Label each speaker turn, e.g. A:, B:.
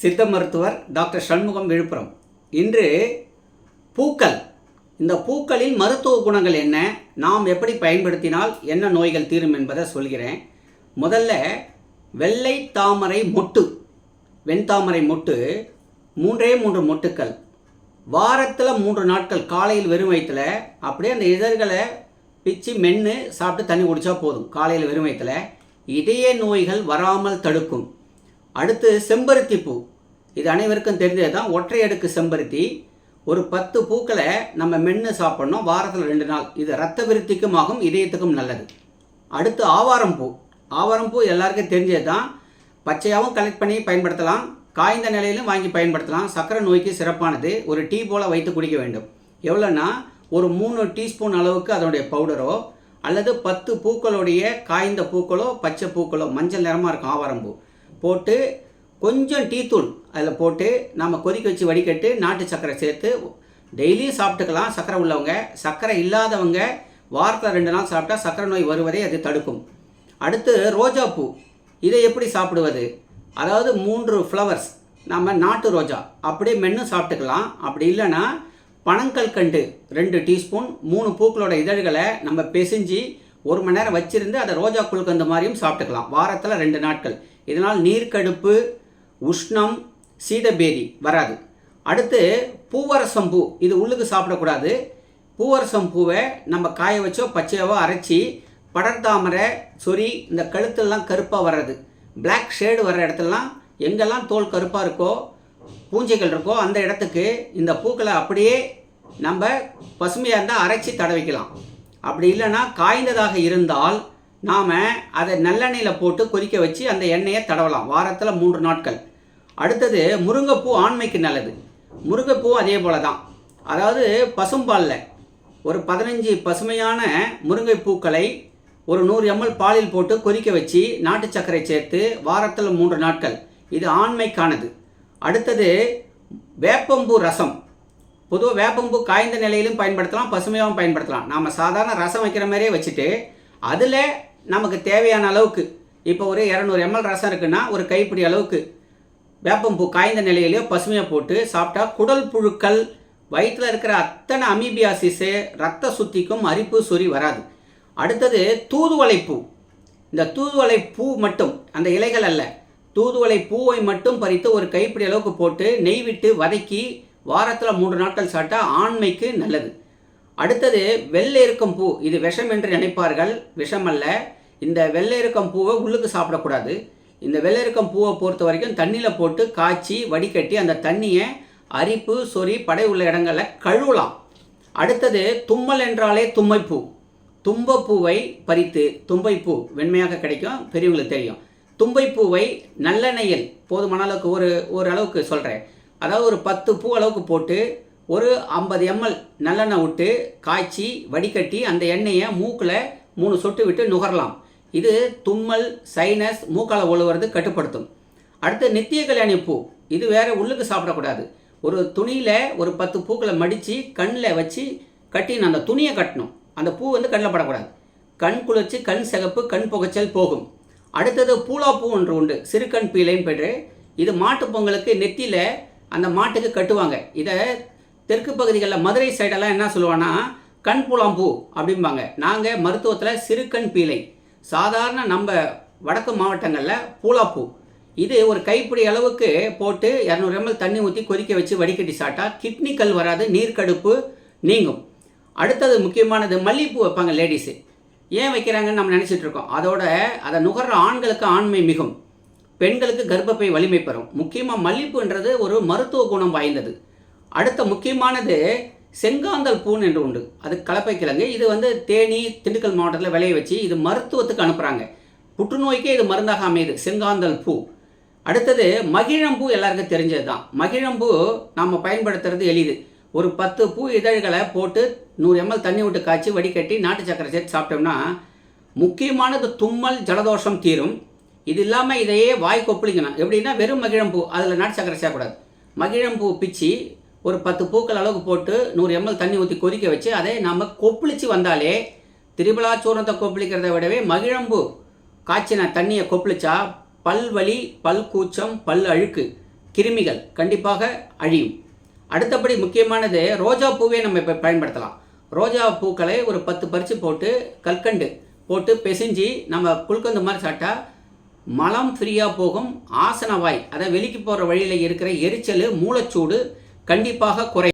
A: சித்த மருத்துவர் டாக்டர் சண்முகம் விழுப்புரம். இன்று பூக்கள். இந்த பூக்களின் மருத்துவ குணங்கள் என்ன? நாம் எப்படி பயன்படுத்தினால் என்ன நோய்கள் தீரும் என்பதை சொல்கிறேன். முதல்ல வெள்ளை தாமரை மொட்டு. வெண்தாமரை மொட்டு மூன்றே மூன்று மொட்டுக்கள். வாரத்தில் மூன்று நாட்கள் காலையில் வெறும் வயிற்றுல அப்படியே அந்த இதழ்களை பிச்சு மென்று சாப்பிட்டு தண்ணி குடித்தா போதும் காலையில் வெறும் வயிற்றுல இதய நோய்கள் வராமல் தடுக்கும். அடுத்து செம்பருத்தி பூ. இது அனைவருக்கும் தெரிஞ்சது தான் ஒற்றை அடுக்கு செம்பருத்தி. ஒரு பத்து பூக்களை நம்ம மென்று சாப்பிட்ணும் வாரத்தில் ரெண்டு நாள். இது ரத்த விருத்திக்கும் ஆகும் இதயத்துக்கும் நல்லது. அடுத்து ஆவாரம் பூ. ஆவாரம் பூ எல்லாருக்கும் தெரிஞ்சது தான் பச்சையாகவும் கலெக்ட் பண்ணி பயன்படுத்தலாம் காய்ந்த நிலையிலும் வாங்கி பயன்படுத்தலாம். சர்க்கரை நோய்க்கு சிறப்பானது ஒரு டீ போல் வைத்து குடிக்க வேண்டும். எவ்வளோன்னா ஒரு மூணு டீஸ்பூன் அளவுக்கு அதனுடைய பவுடரோ அல்லது பத்து பூக்களுடைய காய்ந்த பூக்களோ பச்சை பூக்களோ மஞ்சள் நிறமாக இருக்கும் ஆவாரம் பூ. போட்டு கொஞ்சம் டீத்தூள் அதில் போட்டு நம்ம கொதிக்க வச்சு வடிகட்டு நாட்டு சர்க்கரை சேர்த்து டெய்லியும் சாப்பிட்டுக்கலாம். சர்க்கரை உள்ளவங்க சர்க்கரை இல்லாதவங்க வாரத்தில் ரெண்டு நாள் சாப்பிட்டா சர்க்கரை நோய் வருவதை அது தடுக்கும். அடுத்து ரோஜா பூ இதை எப்படி சாப்பிடுவது? அதாவது மூன்று ஃப்ளவர்ஸ் நம்ம நாட்டு ரோஜா அப்படியே மென்று சாப்பிட்டுக்கலாம். அப்படி இல்லைன்னா பனங்கல்கண்டு ரெண்டு டீஸ்பூன் மூணு பூக்களோட இதழ்களை நம்ம பிசிஞ்சு ஒரு மணி நேரம் வச்சுருந்து அதை ரோஜா குழுக்கந்த மாதிரியும் சாப்பிட்டுக்கலாம். வாரத்தில் ரெண்டு நாட்கள். இதனால் நீர்க்கடுப்பு உஷ்ணம் சீதபேதி வராது. அடுத்து பூவரசம் பூ. இது உள்ளுக்கு சாப்பிடக்கூடாது. பூவரசம் பூவை நம்ம காய வச்சோ பச்சையாவோ அரைச்சி படர்தாமரை சொறி இந்த கழுத்தெல்லாம் கருப்பாக வர்றது. பிளாக் ஷேடு வர்ற இடத்துலலாம் எங்கெல்லாம் தோல் கருப்பாக இருக்கோ பூஞ்சைகள் இருக்கோ அந்த இடத்துக்கு இந்த பூக்களை அப்படியே நம்ம பசுமையாக இருந்தால் அரைச்சி தடவிக்கலாம். அப்படி இல்லைன்னா காய்ந்ததாக இருந்தால் நாம் அதை நல்லெண்ணெயில் போட்டு கொதிக்க வச்சு அந்த எண்ணெயை தடவலாம். வாரத்தில் மூன்று நாட்கள். அடுத்தது முருங்கைப்பூ ஆண்மைக்கு நல்லது. முருங்கைப்பூ அதே போல தான் அதாவது பசும்பாலில் ஒரு பதினஞ்சு பசுமையான முருங்கை பூக்களை ஒரு நூறு எம்எல் பாலில் போட்டு கொதிக்க வச்சு நாட்டு சர்க்கரை சேர்த்து வாரத்தில் மூன்று நாட்கள். இது ஆண்மைக்கானது. அடுத்தது வேப்பம்பூ ரசம். பொதுவாக வேப்பம்பூ காய்ந்த நிலையிலும் பயன்படுத்தலாம் பசுமையாகவும் பயன்படுத்தலாம். நாம் சாதாரண ரசம் வைக்கிற மாதிரியே வச்சுட்டு அதில் நமக்கு தேவையான அளவுக்கு. இப்போ ஒரு இரநூறு எம்எல் ரசம் இருக்குன்னா ஒரு கைப்பிடி அளவுக்கு. வேப்பம்பூ காய்ந்த நிலையிலேயோ பசுமையாக போட்டு சாப்பிட்டா குடல் புழுக்கள் வயிற்றில் இருக்கிற அத்தனை அமீபியாசிஸு ரத்த சுத்திக்கும் அரிப்பு சொறி வராது. அடுத்தது தூதுவளை பூ. இந்த தூதுவளை பூ மட்டும் அந்த இலைகள் அல்ல தூதுவளை பூவை மட்டும் பறித்து ஒரு கைப்பிடி அளவுக்கு போட்டு நெய் விட்டு வதக்கி வாரத்தில் மூன்று நாட்கள் சாப்பிட்டா ஆண்மைக்கு நல்லது. அடுத்தது வெள்ளை இருக்கும் பூ. இது விஷம் என்று நினைப்பார்கள். விஷம் அல்ல இந்த வெள்ளை இருக்கும் பூவை உள்ளுக்கு சாப்பிடக்கூடாது. இந்த வெள்ளை இருக்கும் பூவை பொறுத்த வரைக்கும் தண்ணியில் போட்டு காய்ச்சி வடிகட்டி அந்த தண்ணியை அரிப்பு சொறி படை உள்ள இடங்களில் கழுவலாம். அடுத்தது தும்மல் என்றாலே தும்மைப்பூ. தும்பப்பூவை பறித்து தும்பைப்பூ வெண்மையாக கிடைக்கும் பெரியவங்களுக்கு தெரியும். தும்பைப்பூவை நல்லெண்ணெயில் போதுமான அளவுக்கு ஒரு ஒரு அளவுக்கு சொல்கிறேன் அதாவது ஒரு பத்து பூ அளவுக்கு போட்டு ஒரு ஐம்பது எம்எல் நல்லெண்ணெய் விட்டு காய்ச்சி வடிகட்டி அந்த எண்ணெயை மூக்கில் மூணு சொட்டு விட்டு நுகரலாம். இது தும்மல் சைனஸ் மூக்கால் ஒழுவுறது கட்டுப்படுத்தும். அடுத்து நித்திய கல்யாணி பூ. இது வேறு உள்ளுக்கு சாப்பிடக்கூடாது. ஒரு துணியில் ஒரு பத்து பூக்களை மடித்து கண்ணில் வச்சு கட்டின அந்த துணியை கட்டணும். அந்த பூ வந்து கண்ணில் படக்கூடாது. கண் குளிர்ச்சி கண் சிகப்பு கண் புகைச்சல் போகும். அடுத்தது பூலா பூ ஒன்று உண்டு. சிறுகண் பீலைன்னு பெற்று இது மாட்டு பொங்கலுக்கு நெத்தியில் அந்த மாட்டுக்கு கட்டுவாங்க. இதை தெற்கு பகுதிகளில் மதுரை சைடெல்லாம் என்ன சொல்லுவான்னா கண் புலாம்பூ அப்படிம்பாங்க. நாங்கள் மருத்துவத்தில் சிறுகண் பீலை. சாதாரண நம்ம வடக்கு மாவட்டங்களில் பூலாப்பூ. இது ஒரு கைப்பிடி அளவுக்கு போட்டு இரநூறு எம்எல் தண்ணி ஊற்றி கொதிக்க வச்சு வடிகட்டி சாப்பிட்டா கிட்னி கல் வராது நீர்க்கடுப்பு நீங்கும். அடுத்தது முக்கியமானது மல்லிகைப்பூ வைப்பாங்க லேடிஸு ஏன் வைக்கிறாங்கன்னு நம்ம நினச்சிட்டு இருக்கோம். அதோட அதை நுகர்ற ஆண்களுக்கு ஆண்மை மிகும். பெண்களுக்கு கர்ப்பப்பை வலிமை பெறும். முக்கியமாக மல்லிப்பூன்றது ஒரு மருத்துவ குணம் வாய்ந்தது. அடுத்த முக்கியமானது செங்காந்தல் பூன் என்று உண்டு. அது கலப்பை கிழங்கு. இது வந்து தேனி திண்டுக்கல் மாவட்டத்தில் விளைய வச்சு இது மருத்துவத்துக்கு அனுப்புகிறாங்க புற்றுநோய்க்கே இது மருந்தாக அமையுது செங்காந்தல் பூ. அடுத்தது மகிழம்பூ எல்லாருக்கும் தெரிஞ்சது தான் மகிழம்பூ நம்ம பயன்படுத்துறது எளிது. ஒரு பத்து பூ இதழ்களை போட்டு நூறு எம்எல் தண்ணி விட்டு காய்ச்சி வடிகட்டி நாட்டு சக்கரை சேர்த்து சாப்பிட்டோம்னா முக்கியமானது தும்மல் ஜலதோஷம் தீரும். இது இல்லாமல் இதையே வாய் கொப்பளிக்கணும். எப்படின்னா வெறும் மகிழம்பூ அதில் நாட்டு சக்கரை சேர்க்கக்கூடாது. மகிழம்பூ பிச்சு ஒரு பத்து பூக்கள் அளவுக்கு போட்டு நூறு எம்எல் தண்ணி ஊற்றி கொதிக்க வச்சு அதை நம்ம கொப்பளித்து வந்தாலே திரிபலாச்சூரத்தை கொப்பளிக்கிறத விடவே மகிழம்பூ காய்ச்சின தண்ணியை கொப்பளிச்சா பல் வலி பல் கூச்சம் பல் அழுக்கு கிருமிகள் கண்டிப்பாக அழியும். அடுத்தபடி முக்கியமானது ரோஜா பூவே நம்ம இப்போ பயன்படுத்தலாம். ரோஜா பூக்களை ஒரு பத்து பறித்து போட்டு கற்கண்டு போட்டு பிசைஞ்சு நம்ம குல்கந்து மாதிரி சாப்பிட்டா மலம் ஃப்ரீயாக போகும். ஆசனவாய் அதை வெளிக்கு போகிற வழியில் இருக்கிற எரிச்சல் மூளைச்சூடு கண்டிப்பாக குறை